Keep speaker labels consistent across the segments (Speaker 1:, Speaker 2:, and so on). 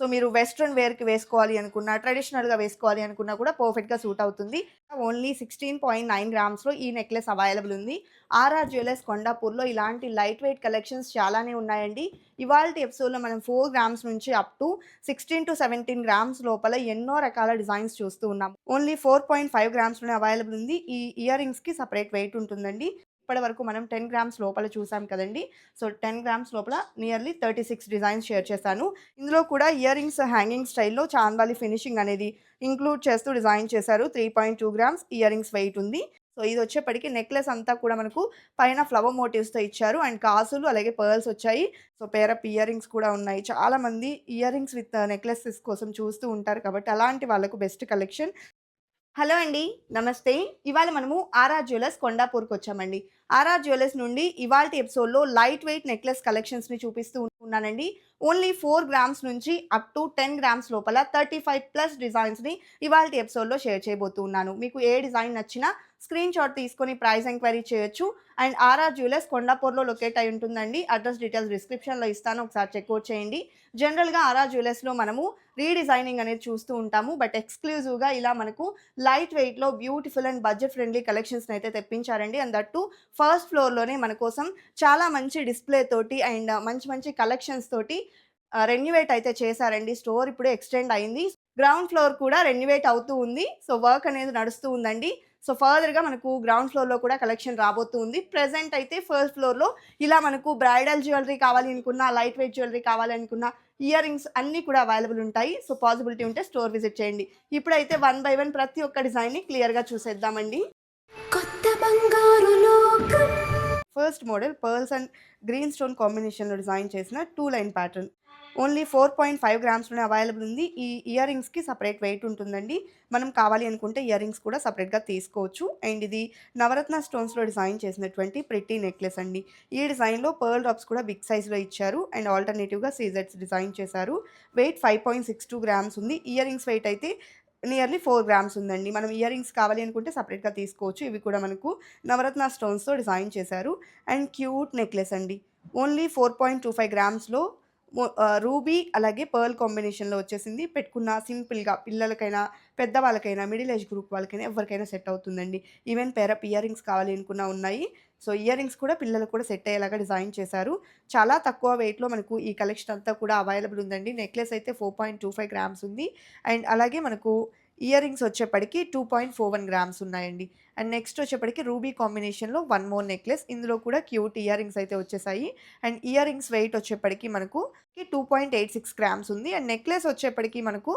Speaker 1: So మీరు western వేర్కి వేసుకోవాలి అనుకున్నా ట్రెడిషనల్గా వేసుకోవాలి అనుకున్నా కూడా పర్ఫెక్ట్గా సూట్ అవుతుంది. ఓన్లీ సిక్స్టీన్ పాయింట్ నైన్ గ్రామ్స్లో ఈ నెక్లెస్ అవైలబుల్ ఉంది. ఆర్ఆర్ జ్యువెలర్స్ కొండాపూర్లో ఇలాంటి లైట్ వెయిట్ కలెక్షన్స్ చాలానే ఉన్నాయండి. ఇవాళ ఎపిసోడ్లో మనం ఫోర్ గ్రామ్స్ నుంచి up to sixteen to seventeen grams లోపల ఎన్నో రకాల డిజైన్స్ చూస్తూ ఉన్నాం. ఓన్లీ ఫోర్ పాయింట్ ఫైవ్ గ్రామ్స్లోనే అవైలబుల్ ఉంది. ఈ ఇయర్ రింగ్స్కి సపరేట్ వెయిట్ ఉంటుందండి. ఇప్పటి వరకు మనం టెన్ గ్రామ్స్ లోపల చూసాం కదండి. సో టెన్ గ్రామ్స్ లోపల nearly thirty six designs share చేశాను. ఇందులో కూడా ఇయర్ రింగ్స్ హ్యాంగింగ్ స్టైల్లో చాందాలి ఫినిషింగ్ అనేది ఇంక్లూడ్ చేస్తూ డిజైన్ చేశారు. Three point two grams ear rings weight ఉంది. సో ఇది వచ్చేప్పటికి నెక్లెస్ అంతా కూడా మనకు పైన ఫ్లవర్ మోటివ్స్తో ఇచ్చారు. అండ్ కాసులు అలాగే పర్ల్స్ వచ్చాయి. సో పేరప్ ఇయర్ రింగ్స్ కూడా ఉన్నాయి. చాలా మంది ఇయర్ రింగ్స్ విత్ నెక్లెసెస్ కోసం చూస్తూ ఉంటారు కాబట్టి అలాంటి వాళ్ళకు బెస్ట్ కలెక్షన్. హలో అండి నమస్తే. ఇవాళ మనము ఆర్ఆర్ జ్యువెలర్స్ కొండాపూర్కి వచ్చామండి. ఆర్ఆర్ జ్యువెలర్స్ నుండి ఇవాళ ఎపిసోడ్లో లైట్ వెయిట్ నెక్లెస్ కలెక్షన్స్ని చూపిస్తూ ఉన్నానండి. ఓన్లీ ఫోర్ గ్రామ్స్ నుంచి అప్ టు టెన్ గ్రామ్స్ లోపల థర్టీ ఫైవ్ ప్లస్ డిజైన్స్ని ఇవాళ ఎపిసోడ్లో షేర్ చేయబోతున్నాను మీకు ఏ డిజైన్ నచ్చినా స్క్రీన్ షాట్ తీసుకొని ప్రైస్ ఎంక్వైరీ చేయొచ్చు. అండ్ ఆర్ఆర్ జ్యువెలర్స్ కొండాపూర్లో లొకేట్ అయి ఉంటుందండి. అడ్రస్ డీటెయిల్స్ డిస్క్రిప్షన్లో ఇస్తాను. ఒకసారి చెక్అవుట్ చేయండి. జనరల్గా ఆరా జ్యువెలర్స్లో మనము రీడిజైనింగ్ అనేది చూస్తూ ఉంటాము. బట్ ఎక్స్క్లూజివ్గా ఇలా మనకు లైట్ వెయిట్లో బ్యూటిఫుల్ అండ్ బడ్జెట్ ఫ్రెండ్లీ కలెక్షన్స్ని అయితే తెప్పించారండి. అండ్ దట్టు ఫస్ట్ ఫ్లోర్లోనే మన కోసం చాలా మంచి డిస్ప్లే తోటి అండ్ మంచి మంచి కలెక్షన్స్ తోటి రెన్యువేట్ అయితే చేశారండి. స్టోర్ ఇప్పుడు ఎక్స్టెండ్ అయింది. గ్రౌండ్ ఫ్లోర్ కూడా రెన్యువేట్ అవుతూ ఉంది. సో వర్క్ అనేది నడుస్తూ ఉందండి. సో ఫర్దర్గా మనకు గ్రౌండ్ ఫ్లోర్లో కూడా కలెక్షన్ రాబోతూ ఉంది. అయితే ఫస్ట్ ఫ్లోర్లో ఇలా మనకు బ్రైడల్ జ్యువెలరీ కావాలి అనుకున్నా లైట్ వెయిట్ జ్యువెలరీ కావాలనుకున్నా ఇయర్ రింగ్స్ అన్నీ కూడా అవైలబుల్ ఉంటాయి. సో పాసిబిలిటీ ఉంటే స్టోర్ విజిట్ చేయండి. ఇప్పుడైతే వన్ బై వన్ ప్రతి ఒక్క డిజైన్ని క్లియర్గా చూసేద్దామండి.
Speaker 2: కొత్త బంగారు లోకం.
Speaker 1: First model pearls and green stone కాంబినేషన్లో డిజైన్ చేసిన two line pattern. Only four point five గ్రామ్స్లోనే available ఉంది. ఈ ఇయర్ రింగ్స్కి సపరేట్ వెయిట్ ఉంటుందండి. మనం కావాలి అనుకుంటే ఇయర్ రింగ్స్ కూడా సపరేట్గా తీసుకోవచ్చు. అండ్ ఇది నవరత్న స్టోన్స్లో డిజైన్ చేసినటువంటి ప్రిటీ నెక్లెస్ అండి. ఈ డిజైన్లో పర్ల్ డ్రాప్స్ కూడా బిగ్ సైజ్లో ఇచ్చారు. అండ్ ఆల్టర్నేటివ్గా సీజెట్స్ డిజైన్ చేశారు. Weight five point six two grams ఉంది. ఇయర్ రింగ్స్ వెయిట్ అయితే నియర్లీ ఫోర్ గ్రామ్స్ ఉందండి. మనం ఇయర్ రింగ్స్ కావాలి అనుకుంటే సపరేట్గా తీసుకోవచ్చు. ఇవి కూడా మనకు నవరత్న స్టోన్స్తో డిజైన్ చేశారు. అండ్ క్యూట్ నెక్లెస్ అండి. Only four point two five గ్రామ్స్లో ruby అలాగే పర్ల్ కాంబినేషన్లో వచ్చేసింది. పెట్టుకున్న సింపుల్గా పిల్లలకైనా పెద్దవాళ్ళకైనా మిడిల్ ఏజ్ గ్రూప్ వాళ్ళకైనా ఎవరికైనా సెట్ అవుతుందండి. ఈవెన్ పేరప్ ఇయర్ రింగ్స్ కావాలి అనుకున్నా ఉన్నాయి. సో ఇయర్ రింగ్స్ కూడా పిల్లలకు కూడా సెట్ అయ్యేలాగా డిజైన్ చేశారు. చాలా తక్కువ వెయిట్లో మనకు ఈ కలెక్షన్ అంతా కూడా అవైలబుల్ ఉందండి. నెక్లెస్ అయితే four point two five grams ఉంది. అండ్ అలాగే మనకు ఇయర్ రింగ్స్ వచ్చేప్పటికి two point four one grams ఉన్నాయండి. అండ్ నెక్స్ట్ వచ్చేప్పటికి రూబీ కాంబినేషన్లో వన్ మోర్ నెక్లెస్. ఇందులో కూడా క్యూట్ ఇయర్ రింగ్స్ అయితే వచ్చేసాయి. అండ్ ఇయర్ రింగ్స్ వెయిట్ వచ్చేప్పటికి మనకు two point eight six grams ఉంది. అండ్ నెక్లెస్ వచ్చేప్పటికి మనకు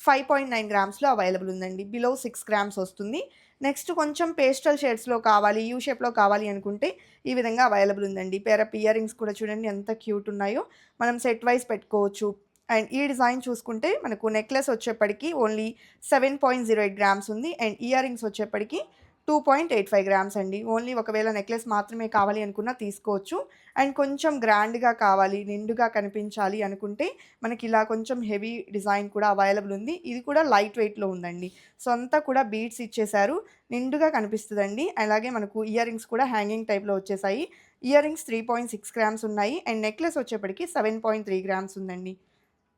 Speaker 1: ఫైవ్ పాయింట్ నైన్ గ్రామ్స్లో అవైలబుల్ ఉందండి. బిలో సిక్స్ గ్రామ్స్ వస్తుంది. నెక్స్ట్ కొంచెం పేస్టల్ షేడ్స్లో కావాలి యూ షేప్లో కావాలి అనుకుంటే ఈ విధంగా అవైలబుల్ ఉందండి. పేరప్ ఇయర్ రింగ్స్ కూడా చూడండి ఎంత క్యూట్ ఉన్నాయో. మనం సెట్ వైజ్ పెట్టుకోవచ్చు. అండ్ ఈ డిజైన్ చూసుకుంటే మనకు నెక్లెస్ వచ్చేప్పటికి only seven point zero eight grams ఉంది. అండ్ ఇయర్ రింగ్స్ వచ్చేప్పటికి two point eight five grams అండి. ఓన్లీ ఒకవేళ నెక్లెస్ మాత్రమే కావాలి అనుకున్నా తీసుకోవచ్చు. అండ్ కొంచెం గ్రాండ్గా కావాలి నిండుగా కనిపించాలి అనుకుంటే మనకి ఇలా కొంచెం హెవీ డిజైన్ కూడా అవైలబుల్ ఉంది. ఇది కూడా లైట్ వెయిట్లో ఉందండి. సో అంతా కూడా బీడ్స్ ఇచ్చేశారు. నిండుగా కనిపిస్తుందండి. అలాగే మనకు ఇయర్ రింగ్స్ కూడా హ్యాంగింగ్ టైప్లో వచ్చేసాయి. Ear rings three point six grams ఉన్నాయి. అండ్ నెక్లెస్ వచ్చేప్పటికి సెవెన్ పాయింట్ త్రీ గ్రామ్స్ ఉందండి.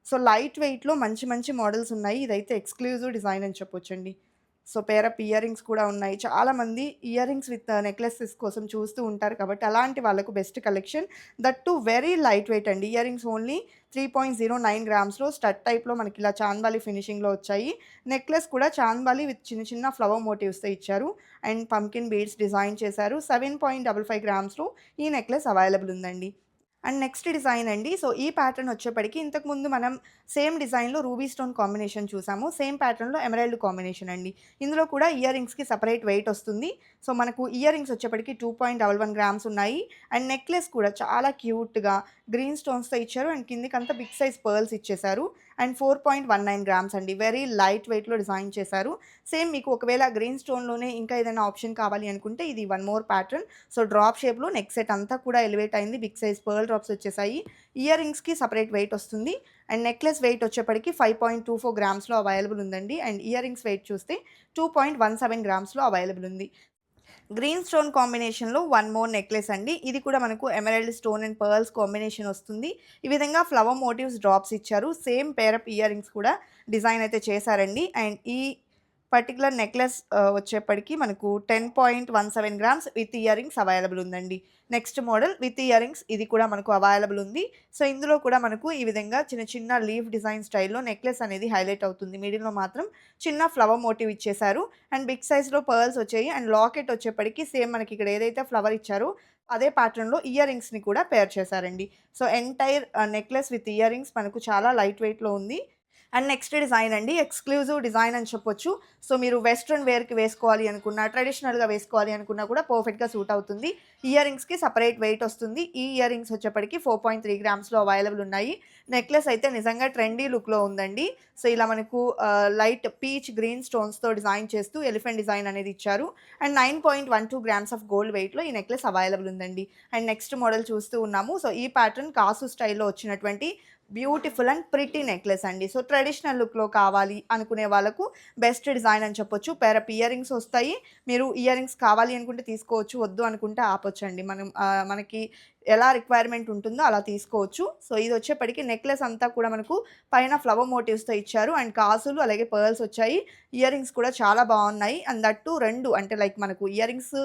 Speaker 1: సో లైట్ వెయిట్లో మంచి మంచి మోడల్స్ ఉన్నాయి. ఇదైతే ఎక్స్క్లూజివ్ డిజైన్ అని చెప్పొచ్చండి. సో పేరప్ ఇయర్ రింగ్స్ కూడా ఉన్నాయి. చాలామంది ఇయర్ రింగ్స్ విత్ నెక్లెసెస్ కోసం చూస్తూ ఉంటారు కాబట్టి అలాంటి వాళ్ళకు best collection. That too very light weight అండి. Ear rings only three point zero nine గ్రామ్స్లో stud టైప్లో మనకి ఇలా చాందాలి ఫినిషింగ్లో వచ్చాయి. నెక్లెస్ కూడా చాందాలి విత్ చిన్న చిన్న ఫ్లవర్ మోటివ్స్తో ఇచ్చారు. అండ్ పంకిన్ బీడ్స్ డిజైన్ చేశారు. సెవెన్ పాయింట్ డబల్ ఫైవ్ గ్రామ్స్లో ఈ నెక్లెస్ అవైలబుల్ ఉందండి. అండ్ నెక్స్ట్ డిజైన్ అండి. సో ఈ ప్యాటర్న్ వచ్చేప్పటికి ఇంతకుముందు మనం సేమ్ డిజైన్లో రూబీ స్టోన్ కాంబినేషన్ చూసాము. సేమ్ ప్యాటర్న్లో ఎమరాల్డ్ కాంబినేషన్ అండి. ఇందులో కూడా ఇయర్ రింగ్స్కి సపరేట్ వెయిట్ వస్తుంది. సో మనకు ఇయర్ రింగ్స్ వచ్చేప్పటికి two point double one grams ఉన్నాయి. అండ్ నెక్లెస్ కూడా చాలా క్యూట్గా గ్రీన్ స్టోన్స్తో ఇచ్చారు. అండ్ కిందికంతా బిగ్ సైజ్ పర్ల్స్ ఇచ్చేశారు and four point one nine grams అండి. వెరీ లైట్ వెయిట్లో డిజైన్ చేశారు. సేమ్ మీకు ఒకవేళ గ్రీన్ స్టోన్లోనే ఇంకా ఏదైనా ఆప్షన్ కావాలి అనుకుంటే ఇది one more pattern so drop షేప్లో నెక్ సెట్ అంతా కూడా ఎలివేట్ అయింది. బిగ్ సైజ్ పర్ల్ డ్రాప్స్ వచ్చేసాయి. ఇయర్ రింగ్స్కి సపరేట్ వెయిట్ వస్తుంది. అండ్ నెక్లెస్ వెయిట్ వచ్చేప్పటికి ఫైవ్ పాయింట్ టూ ఫోర్ గ్రామ్స్లో అవైలబుల్ ఉందండి. అండ్ ఇయర్ రింగ్స్ వెయిట్ చూస్తే టూ పాయింట్ వన్ సెవెన్ గ్రామ్స్లో అవైలబుల్ ఉంది. గ్రీన్ స్టోన్ కాంబినేషన్లో వన్ మోర్ నెక్లెస్ అండి. ఇది కూడా మనకు emerald stone and pearls combination వస్తుంది. ఈ విధంగా ఫ్లవర్ మోటివ్స్ డ్రాప్స్ ఇచ్చారు. Same pair up ear rings కూడా డిజైన్ అయితే చేశారండి. అండ్ ఈ పర్టికులర్ నెక్లెస్ uh, వచ్చేప్పటికి మనకు ten point one seven grams with ear rings available ఉందండి. Next model with ear rings ఇది కూడా మనకు అవైలబుల్ ఉంది. సో ఇందులో కూడా మనకు ఈ విధంగా చిన్న చిన్న లీఫ్ డిజైన్ స్టైల్లో నెక్లెస్ అనేది హైలైట్ అవుతుంది. మిడిల్లో మాత్రం చిన్న ఫ్లవర్ మోటివ్ ఇచ్చేశారు. అండ్ బిగ్ సైజ్లో పర్ల్స్ వచ్చాయి. అండ్ లాకెట్ వచ్చేప్పటికి సేమ్ మనకి ఇక్కడ ఏదైతే ఫ్లవర్ ఇచ్చారో అదే ప్యాటర్న్లో ఇయర్ రింగ్స్ని కూడా పేర్ చేశారండి. So entire necklace with ear rings మనకు చాలా లైట్ వెయిట్లో ఉంది. అండ్ నెక్స్ట్ డిజైన్ అండి ఎక్స్క్లూజివ్ డిజైన్ అని చెప్పొచ్చు. సో మీరు వెస్ట్రన్ వేర్కి వేసుకోవాలి అనుకున్నా ట్రెడిషనల్గా వేసుకోవాలి అనుకున్నా కూడా పర్ఫెక్ట్గా సూట్ అవుతుంది. ఇయర్ రింగ్స్కి సపరేట్ వెయిట్ వస్తుంది. ఈ ఇయర్ రింగ్స్ వచ్చేప్పటికి ఫోర్ పాయింట్ త్రీ గ్రామ్స్లో అవైలబుల్ ఉన్నాయి. నెక్లెస్ అయితే నిజంగా ట్రెండీ లుక్లో ఉందండి. సో ఇలా మనకు లైట్ పీచ్ గ్రీన్ స్టోన్స్తో డిజైన్ చేస్తూ ఎలిఫెంట్ డిజైన్ అనేది ఇచ్చారు. And nine point one two grams of gold వెయిట్లో ఈ నెక్లెస్ అవైలబుల్ ఉందండి. అండ్ నెక్స్ట్ మోడల్ చూస్తూ ఉన్నాము. సో ఈ ప్యాటర్న్ కాసు స్టైల్లో వచ్చినటువంటి బ్యూటిఫుల్ అండ్ ప్రిటీ నెక్లెస్ అండి. సో ట్రెడిషనల్ లుక్లో కావాలి అనుకునే వాళ్ళకు బెస్ట్ డిజైన్ అని చెప్పొచ్చు. పేరప్ ఇయర్ రింగ్స్ వస్తాయి. మీరు ఇయర్ రింగ్స్ కావాలి అనుకుంటే తీసుకోవచ్చు వద్దు అనుకుంటే ఆపొచ్చండి. మనం మనకి ఎలా రిక్వైర్మెంట్ ఉంటుందో అలా తీసుకోవచ్చు. సో ఇది వచ్చేప్పటికి నెక్లెస్ అంతా కూడా మనకు పైన ఫ్లవర్ మోటివ్స్తో ఇచ్చారు. అండ్ కాసులు అలాగే పర్ల్స్ వచ్చాయి. ఇయర్ రింగ్స్ కూడా చాలా బాగున్నాయి. అండ్ దట్టు రెండు అంటే లైక్ మనకు ఇయర్ రింగ్స్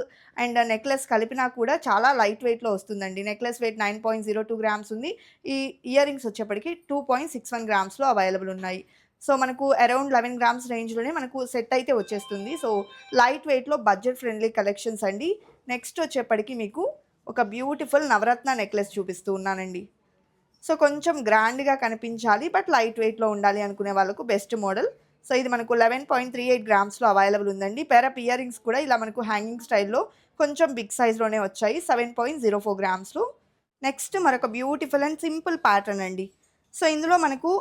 Speaker 1: అండ్ నెక్లెస్ కలిపినా కూడా చాలా లైట్ వెయిట్లో వస్తుందండి. Necklace weight nine point zero two grams ఉంది. ఈ ఇయర్ రింగ్స్ వచ్చేప్పటికి టూ పాయింట్ సిక్స్ వన్ గ్రామ్స్లో అవైలబుల్ ఉన్నాయి. సో మనకు అరౌండ్ లెవెన్ గ్రామ్స్ రేంజ్లోనే మనకు సెట్ అయితే వచ్చేస్తుంది. సో లైట్ వెయిట్లో బడ్జెట్ ఫ్రెండ్లీ కలెక్షన్స్ అండి. నెక్స్ట్ వచ్చేప్పటికి మీకు ఒక బ్యూటిఫుల్ నవరత్న నెక్లెస్ చూపిస్తూ ఉన్నానండి. సో కొంచెం గ్రాండ్గా కనిపించాలి బట్ లైట్ వెయిట్లో ఉండాలి అనుకునే వాళ్ళకు బెస్ట్ మోడల్ సో ఇది మనకు లెవెన్ పాయింట్ త్రీ ఎయిట్ గ్రామ్స్లో అవైలబుల్ ఉందండి. పేరప్ ఇయర్ రింగ్స్ కూడా ఇలా మనకు హ్యాంగింగ్ స్టైల్లో కొంచెం బిగ్ సైజ్లోనే వచ్చాయి సెవెన్ పాయింట్ జీరో ఫోర్ గ్రామ్స్లో నెక్స్ట్ మరొక బ్యూటిఫుల్ అండ్ సింపుల్ ప్యాటర్న్ అండి. సో ఇందులో మనకు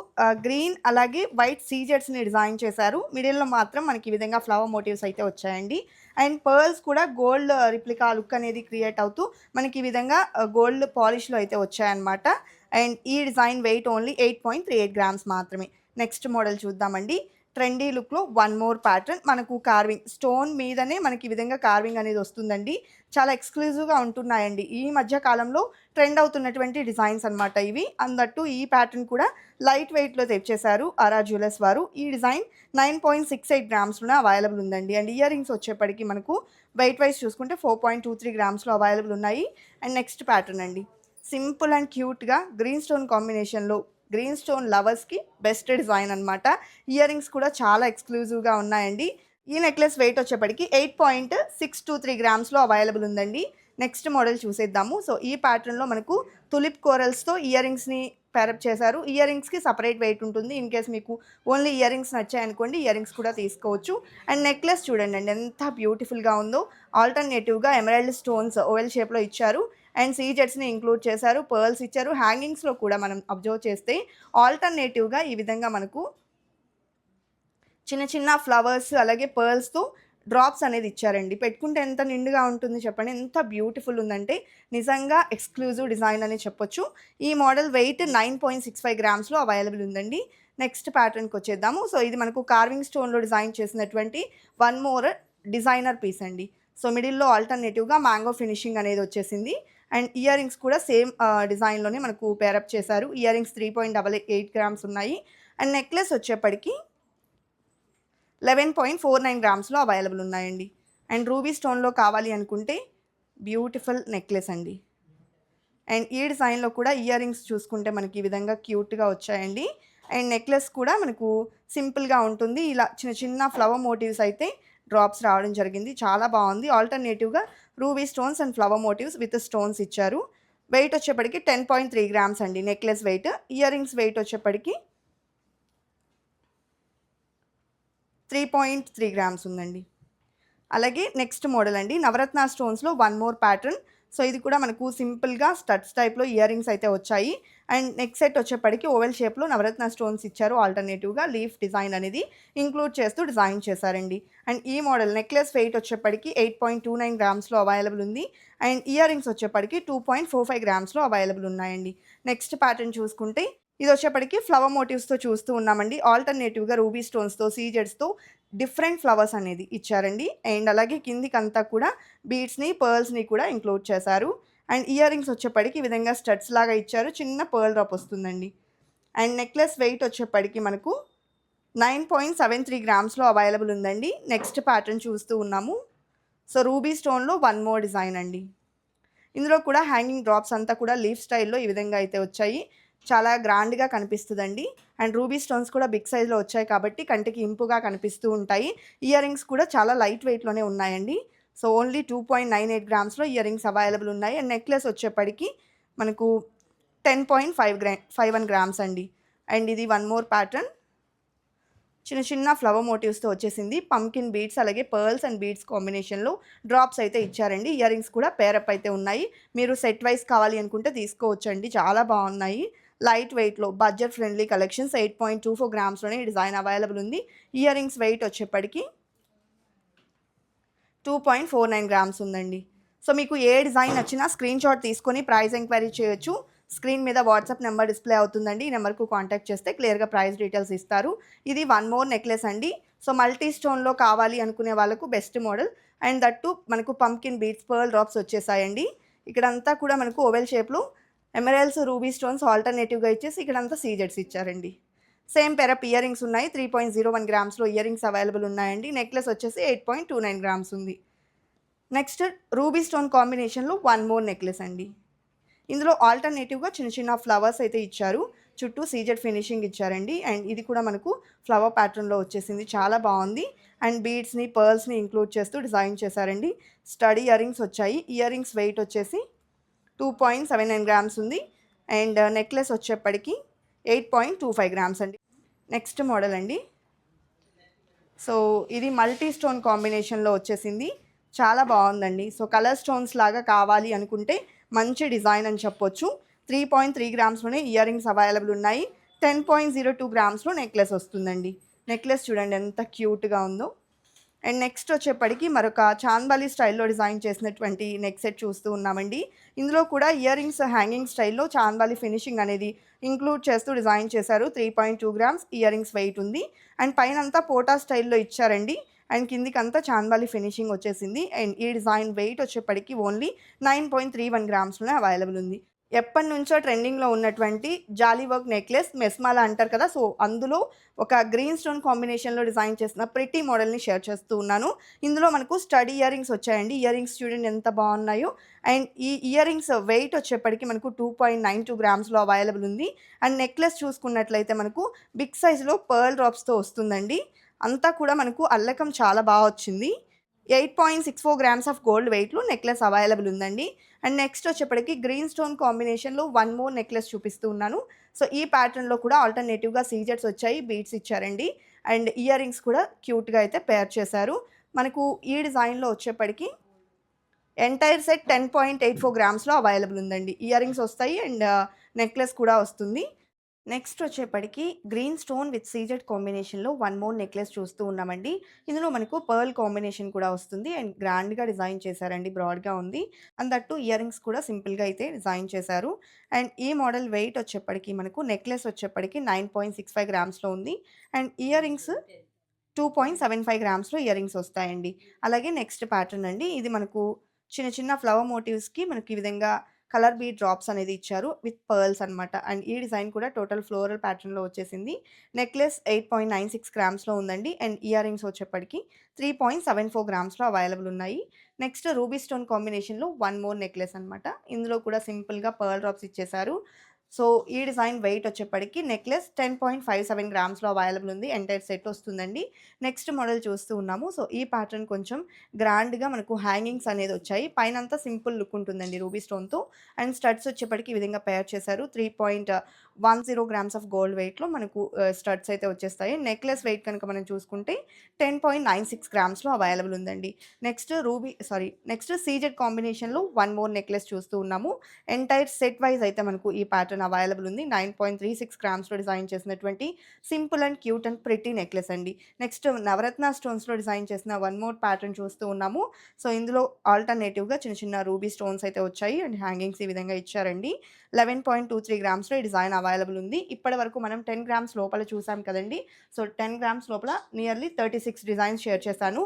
Speaker 1: గ్రీన్ అలాగే వైట్ సీజెట్స్ని డిజైన్ చేశారు. మిడిల్లో మాత్రం మనకి ఈ విధంగా ఫ్లవర్ మోటివ్స్ అయితే వచ్చాయండి. అండ్ పర్ల్స్ కూడా గోల్డ్ రిప్లికా లుక్ అనేది క్రియేట్ అవుతూ మనకి ఈ విధంగా గోల్డ్ పాలిష్లో అయితే వచ్చాయన్నమాట. అండ్ ఈ design weight only eight point three eight grams మాత్రమే. నెక్స్ట్ మోడల్ చూద్దామండి. ట్రెండీ లుక్లో వన్ మోర్ ప్యాటర్న్. మనకు కార్వింగ్ స్టోన్ మీదనే మనకి ఈ విధంగా కార్వింగ్ అనేది వస్తుందండి. చాలా ఎక్స్క్లూజివ్గా ఉంటున్నాయండి. ఈ మధ్య కాలంలో ట్రెండ్ అవుతున్నటువంటి డిజైన్స్ అనమాట ఇవి. అందట్టు ఈ ప్యాటర్న్ కూడా లైట్ వెయిట్లో తెచ్చేశారు ఆరా జ్యువెలర్స్ వారు. ఈ design nine point six eight గ్రామ్స్లోనే available ఉందండి. అండ్ ఇయర్ రింగ్స్ వచ్చేప్పటికి మనకు వెయిట్ వైజ్ చూసుకుంటే ఫోర్ పాయింట్ టూ త్రీ గ్రామ్స్లో అవైలబుల్ ఉన్నాయి. అండ్ నెక్స్ట్ ప్యాటర్న్ అండి. సింపుల్ అండ్ క్యూట్గా గ్రీన్ స్టోన్ కాంబినేషన్లో గ్రీన్ స్టోన్ లవర్స్కి బెస్ట్ డిజైన్ అనమాట ఇయర్ రింగ్స్ కూడా చాలా ఎక్స్క్లూజివ్గా ఉన్నాయండి. ఈ నెక్లెస్ వెయిట్ వచ్చేప్పటికి eight point six two three గ్రామ్స్లో available ఉందండి. నెక్స్ట్ మోడల్ చూసేద్దాము. సో ఈ ప్యాటర్న్లో మనకు తులిప్ కోరల్స్తో ఇయర్ రింగ్స్ని పేరప్ చేశారు. ఇయర్ రింగ్స్కి సపరేట్ వెయిట్ ఉంటుంది. ఇన్ కేస్ మీకు ఓన్లీ ఇయర్ రింగ్స్ నచ్చాయనుకోండి ఇయర్ రింగ్స్ కూడా తీసుకోవచ్చు. అండ్ నెక్లెస్ చూడండి అండి ఎంత బ్యూటిఫుల్గా ఉందో. ఆల్టర్నేటివ్గా ఎమరాల్డ్ స్టోన్స్ ఓవెల్ షేప్లో ఇచ్చారు. అండ్ సీజెట్స్ని ఇంక్లూడ్ చేశారు పర్ల్స్ ఇచ్చారు. హ్యాంగింగ్స్లో కూడా మనం అబ్జర్వ్ చేస్తే ఆల్టర్నేటివ్గా ఈ విధంగా మనకు చిన్న చిన్న ఫ్లవర్స్ అలాగే పర్ల్స్తో డ్రాప్స్ అనేది ఇచ్చారండి. పెట్టుకుంటే ఎంత నిండుగా ఉంటుంది చెప్పండి. ఎంత బ్యూటిఫుల్ ఉందంటే నిజంగా ఎక్స్క్లూజివ్ డిజైన్ అని చెప్పొచ్చు. ఈ model weight nine point six five గ్రామ్స్లో available ఉందండి. నెక్స్ట్ ప్యాటర్న్కి వచ్చేద్దాము. సో ఇది మనకు కార్వింగ్ స్టోన్లో డిజైన్ చేసినటువంటి వన్ మోర్ డిజైనర్ పీస్ అండి. సో మిడిల్లో ఆల్టర్నేటివ్గా మ్యాంగో ఫినిషింగ్ అనేది వచ్చేసింది. అండ్ ఇయర్ రింగ్స్ కూడా సేమ్ డిజైన్లోనే మనకు పేరప్ చేశారు. Ear rings three point double eight grams ఉన్నాయి. అండ్ నెక్లెస్ వచ్చేప్పటికి లెవెన్ పాయింట్ ఫోర్ నైన్ గ్రామ్స్లో అవైలబుల్ ఉన్నాయండి. అండ్ రూబీ స్టోన్లో కావాలి అనుకుంటే బ్యూటిఫుల్ నెక్లెస్ అండి. అండ్ ఈ డిజైన్లో కూడా ఇయర్ రింగ్స్ చూసుకుంటే మనకి ఈ విధంగా క్యూట్గా వచ్చాయండి. అండ్ నెక్లెస్ కూడా మనకు సింపుల్గా ఉంటుంది. ఇలా చిన్న చిన్న ఫ్లవర్ మోటివ్స్ అయితే డ్రాప్స్ రావడం జరిగింది. చాలా బాగుంది. ఆల్టర్నేటివ్గా ruby stones and flower motifs with stones ఇచ్చారు. వెయిట్ వచ్చేప్పటికి టెన్ పాయింట్ త్రీ గ్రామ్స్ అండి necklace weight. Ear rings weight వచ్చేప్పటికి త్రీ పాయింట్ త్రీ గ్రామ్స్ ఉందండి. అలాగే నెక్స్ట్ మోడల్ అండి నవరత్న స్టోన్స్లో వన్ మోర్ ప్యాటర్న్. సో ఇది కూడా మనకు సింపుల్గా స్టడ్స్ టైప్లో ఇయర్ రింగ్స్ అయితే వచ్చాయి. అండ్ నెక్స్ట్ సెట్ వచ్చేప్పటికి ఓవెల్ షేప్లో నవరత్న స్టోన్స్ ఇచ్చారు ఆల్టర్నేటివ్గా లీఫ్ డిజైన్ అనేది ఇంక్లూడ్ చేస్తూ డిజైన్ చేశారండి. అండ్ ఈ మోడల్ నెక్లెస్ వెయిట్ వచ్చేప్పటికి ఎయిట్ పాయింట్ టూ నైన్ గ్రామ్స్లో అవైలబుల్ ఉంది. అండ్ ఇయర్ రింగ్స్ వచ్చేప్పటికి టూ పాయింట్ ఫోర్ ఫైవ్ గ్రామ్స్లో అవైలబుల్ ఉన్నాయండి. నెక్స్ట్ ప్యాటర్న్ చూసుకుంటే ఇది వచ్చేప్పటికి ఫ్లవర్ మోటివ్స్తో చూస్తూ ఉన్నామండి. ఆల్టర్నేటివ్గా రూబీ స్టోన్స్తో సీజెడ్స్తో డిఫరెంట్ ఫ్లవర్స్ అనేది ఇచ్చారండి. అండ్ అలాగే కిందికి అంతా కూడా బీడ్స్ని పర్ల్స్ని కూడా ఇంక్లూడ్ చేశారు. అండ్ ఇయర్ రింగ్స్ వచ్చేప్పటికి ఈ విధంగా స్టడ్స్ లాగా ఇచ్చారు. చిన్న పర్ల్ డ్రాప్ వస్తుందండి. అండ్ నెక్లెస్ వెయిట్ వచ్చేప్పటికి మనకు నైన్ పాయింట్ సెవెన్ త్రీ గ్రామ్స్లో అవైలబుల్ ఉందండి. నెక్స్ట్ ప్యాటర్న్ చూస్తూ ఉన్నాము. సో రూబీ స్టోన్లో వన్ మోర్ డిజైన్ అండి. ఇందులో కూడా హ్యాంగింగ్ డ్రాప్స్ అంతా కూడా లీఫ్ స్టైల్లో ఈ విధంగా అయితే వచ్చాయి. చాలా గ్రాండ్గా కనిపిస్తుందండి. అండ్ రూబీ స్టోన్స్ కూడా బిగ్ సైజ్లో వచ్చాయి కాబట్టి కంటికి ఇంపుగా కనిపిస్తూ ఉంటాయి. ఇయర్ రింగ్స్ కూడా చాలా లైట్ వెయిట్లోనే ఉన్నాయండి. So only two point nine eight గ్రామ్స్లో year rings available ఉన్నాయి. అండ్ నెక్లెస్ వచ్చేప్పటికి మనకు ten point five gram five one grams అండి. అండ్ ఇది వన్ మోర్ ప్యాటర్న్. చిన్న చిన్న ఫ్లవర్ మోటివ్స్తో వచ్చేసింది. పంకిన్ బీడ్స్ అలాగే పర్ల్స్ అండ్ బీడ్స్ కాంబినేషన్లో డ్రాప్స్ అయితే ఇచ్చారండి. ఇయర్ రింగ్స్ కూడా పేరప్ అయితే ఉన్నాయి. మీరు సెట్ వైస్ కావాలి అనుకుంటే తీసుకోవచ్చండి. చాలా బాగున్నాయి. లైట్ వెయిట్లో budget friendly collections eight point two four గ్రామ్స్లోనే design available ఉంది. ఇయర్ రింగ్స్ వెయిట్ వచ్చేప్పటికి two point four nine grams ఉందండి. సో మీకు ఏ డిజైన్ నచ్చినా స్క్రీన్ షాట్ తీసుకొని ప్రైస్ ఎంక్వైరీ చేయొచ్చు. స్క్రీన్ మీద వాట్సాప్ నెంబర్ డిస్ప్లే అవుతుందండి. ఈ నెంబర్కు కాంటాక్ట్ చేస్తే క్లియర్గా ప్రైస్ డీటెయిల్స్ ఇస్తారు. ఇది వన్ మోర్ నెక్లెస్ అండి. సో మల్టీ స్టోన్లో కావాలి అనుకునే వాళ్ళకు బెస్ట్ మోడల్. అండ్ దట్టు మనకు పంకిన్ బీట్స్ పర్ల్ డ్రాప్స్ వచ్చేసాయండి. ఇక్కడంతా కూడా మనకు ఓవెల్ షేప్లో ఎమరల్స్ రూబీ స్టోన్స్ ఆల్టర్నేటివ్గా ఇచ్చేసి ఇక్కడంతా సీజెడ్స్ ఇచ్చారండి. Same pair up ear rings ఉన్నాయి. త్రీ పాయింట్ జీరో వన్ గ్రామ్స్లో ఇయర్ రింగ్స్ అవైలబుల్ ఉన్నాయండి. నెక్లెస్ వచ్చేసి eight point two nine grams ఉంది. నెక్స్ట్ రూబీ స్టోన్ కాంబినేషన్లో వన్ మోర్ నెక్లెస్ అండి. ఇందులో ఆల్టర్నేటివ్గా చిన్న చిన్న ఫ్లవర్స్ అయితే ఇచ్చారు. చుట్టూ సీజెడ్ ఫినిషింగ్ ఇచ్చారండి. అండ్ ఇది కూడా మనకు ఫ్లవర్ ప్యాటర్న్లో వచ్చేసింది. చాలా బాగుంది. అండ్ బీడ్స్ని పర్ల్స్ని ఇంక్లూడ్ చేస్తూ డిజైన్ చేశారండి. స్టడీ ఇయర్ రింగ్స్ వచ్చాయి. ఇయర్ రింగ్స్ వెయిట్ వచ్చేసి two point seven nine grams ఉంది. అండ్ నెక్లెస్ uh, వచ్చేప్పటికి eight point two five grams అండి. నెక్స్ట్ మోడల్ అండి. సో ఇది మల్టీ స్టోన్ కాంబినేషన్లో వచ్చేసింది. చాలా బాగుందండి. సో కలర్ స్టోన్స్ లాగా కావాలి అనుకుంటే మంచి డిజైన్ అని చెప్పొచ్చు. త్రీ పాయింట్ త్రీ గ్రామ్స్లోనే ఇయర్ రింగ్స్ అవైలబుల్ ఉన్నాయి. టెన్ పాయింట్ జీరో టూ గ్రామ్స్లో నెక్లెస్ వస్తుందండి. నెక్లెస్ చూడండి ఎంత క్యూట్గా ఉందో. అండ్ నెక్స్ట్ వచ్చేప్పటికి మరొక చాందబాలి స్టైల్లో డిజైన్ చేసినటువంటి నెక్ సెట్ చూస్తూ ఉన్నామండి. ఇందులో కూడా ఇయర్ రింగ్స్ హ్యాంగింగ్ స్టైల్లో చాందాలి ఫినిషింగ్ అనేది ఇంక్లూడ్ చేస్తూ డిజైన్ చేశారు. Three point two grams ear rings weight ఉంది. అండ్ పైన అంతా పోటా స్టైల్లో ఇచ్చారండి. అండ్ కిందికి అంతా చాందాలి ఫినిషింగ్ వచ్చేసింది. అండ్ ఈ డిజైన్ వెయిట్ వచ్చేప్పటికి only nine point three one గ్రామ్స్లోనే available ఉంది. ఎప్పటి నుంచో ట్రెండింగ్లో ఉన్నటువంటి జాలీ వర్క్ నెక్లెస్ మెస్మాలా అంటారు కదా. సో అందులో ఒక గ్రీన్ స్టోన్ కాంబినేషన్లో డిజైన్ చేసిన ప్రిటీ మోడల్ని షేర్ చేస్తూ ఉన్నాను. ఇందులో మనకు స్టడీ ఇయర్ రింగ్స్ వచ్చాయండి. ఇయర్ రింగ్స్ చూడండి ఎంత బాగున్నాయో. అండ్ ఈ ఇయర్ రింగ్స్ వెయిట్ వచ్చేప్పటికి మనకు టూ పాయింట్ నైన్ టూ గ్రామ్స్లో అవైలబుల్ ఉంది. అండ్ నెక్లెస్ చూసుకున్నట్లయితే మనకు బిగ్ సైజులో పర్ల్ డ్రాప్స్తో వస్తుందండి. అంతా కూడా మనకు అల్లకం చాలా బాగా వచ్చింది. Eight point six four grams of gold వెయిట్లో నెక్లెస్ అవైలబుల్ ఉందండి. అండ్ నెక్స్ట్ వచ్చేప్పటికి గ్రీన్ స్టోన్ కాంబినేషన్లో వన్ మోర్ నెక్లెస్ చూపిస్తూ ఉన్నాను. సో ఈ ప్యాటర్న్లో కూడా ఆల్టర్నేటివ్గా సీజెట్స్ వచ్చాయి బీట్స్ ఇచ్చారండి. అండ్ ఇయర్ రింగ్స్ కూడా క్యూట్గా అయితే పేర్ చేశారు. మనకు ఈ డిజైన్లో వచ్చేప్పటికి entire set ten point eight four గ్రామ్స్లో available ఉందండి. ఇయర్ రింగ్స్ వస్తాయి అండ్ నెక్లెస్ కూడా వస్తుంది. నెక్స్ట్ వచ్చేప్పటికి గ్రీన్ స్టోన్ విత్ సీజెడ్ కాంబినేషన్లో వన్ మోర్ నెక్లెస్ చూస్తూ ఉన్నామండి. ఇందులో మనకు పర్ల్ కాంబినేషన్ కూడా వస్తుంది. అండ్ గ్రాండ్గా డిజైన్ చేశారండి. బ్రాడ్గా ఉంది. అండ్ దట్టు ఇయర్ రింగ్స్ కూడా సింపుల్గా అయితే డిజైన్ చేశారు. అండ్ ఈ మోడల్ వెయిట్ వచ్చేప్పటికి మనకు నెక్లెస్ వచ్చేప్పటికి నైన్ పాయింట్ సిక్స్ ఫైవ్ గ్రామ్స్లో ఉంది. And ear rings two point seven five గ్రామ్స్లో ear rings వస్తాయండి. అలాగే నెక్స్ట్ ప్యాటర్న్ అండి. ఇది మనకు చిన్న చిన్న ఫ్లవర్ మోటివ్స్కి మనకి ఈ విధంగా కలర్ బీ డ్రాప్స్ అనేది ఇచ్చారు విత్ పర్ల్స్ అనమాట అండ్ ఈ డిజైన్ కూడా టోటల్ ఫ్లోరల్ ప్యాటర్న్లో వచ్చేసింది. Necklace eight point nine six గ్రామ్స్లో ఉందండి. అండ్ ఇయర్ రింగ్స్ వచ్చేప్పటికి త్రీ పాయింట్ సెవెన్ ఫోర్ గ్రామ్స్లో అవైలబుల్ ఉన్నాయి. నెక్స్ట్ రూబీ స్టోన్ కాంబినేషన్లో వన్ మోర్ నెక్లెస్ అనమాట ఇందులో కూడా సింపుల్గా పర్ల్ డ్రాప్స్ ఇచ్చేసారు. సో ఈ డిజైన్ వెయిట్ వచ్చేప్పటికి necklace ten point five seven గ్రామ్స్లో available ఉంది. ఎంటైర్ సెట్ వస్తుందండి. నెక్స్ట్ మోడల్ చూస్తూ ఉన్నాము. సో ఈ ప్యాటర్న్ కొంచెం గ్రాండ్గా మనకు హ్యాంగింగ్స్ అనేది వచ్చాయి. పైన అంతా సింపుల్ లుక్ ఉంటుందండి రూబీ స్టోన్తో అండ్ స్టడ్స్ వచ్చేప్పటికి ఈ విధంగా పేర్ చేశారు. Three point one zero grams of gold వెయిట్లో మనకు uh, స్టడ్స్ అయితే వచ్చేస్తాయి. నెక్లెస్ వెయిట్ కనుక మనం చూసుకుంటే టెన్ పాయింట్ నైన్ సిక్స్ గ్రామ్స్లో అవైలబుల్ ఉందండి. Next ruby sorry next CZ కాంబినేషన్లో వన్ మోర్ నెక్లెస్ చూస్తూ ఉన్నాము. ఎంటైర్ సెట్ వైజ్ అయితే మనకు ఈ ప్యాటర్న్ అవైలబుల్ ఉంది. నైన్ పాయింట్ త్రీ సిక్స్ గ్రామ్స్లో డిజైన్ చేసినటువంటి simple and cute and pretty necklace అండి. నెక్స్ట్ నవరత్న స్టోన్స్లో డిజైన్ చేసిన వన్ మోర్ ప్యాటర్న్ చూస్తూ ఉన్నాము. సో ఇందులో ఆల్టర్నేటివ్గా చిన్న చిన్న రూబీ స్టోన్స్ అయితే వచ్చాయి అండ్ హ్యాంగింగ్స్ ఈ విధంగా ఇచ్చారండి. లెవెన్ పాయింట్ టూ త్రీ గ్రామ్స్లో ఈ డిజైన్ అవైలబుల్ ఉంది. ఇప్పటి వరకు మనం టెన్ గ్రామ్స్ లోపల చూసాం కదండి. సో టెన్ గ్రామ్స్ లోపల nearly thirty six designs share చేశాను.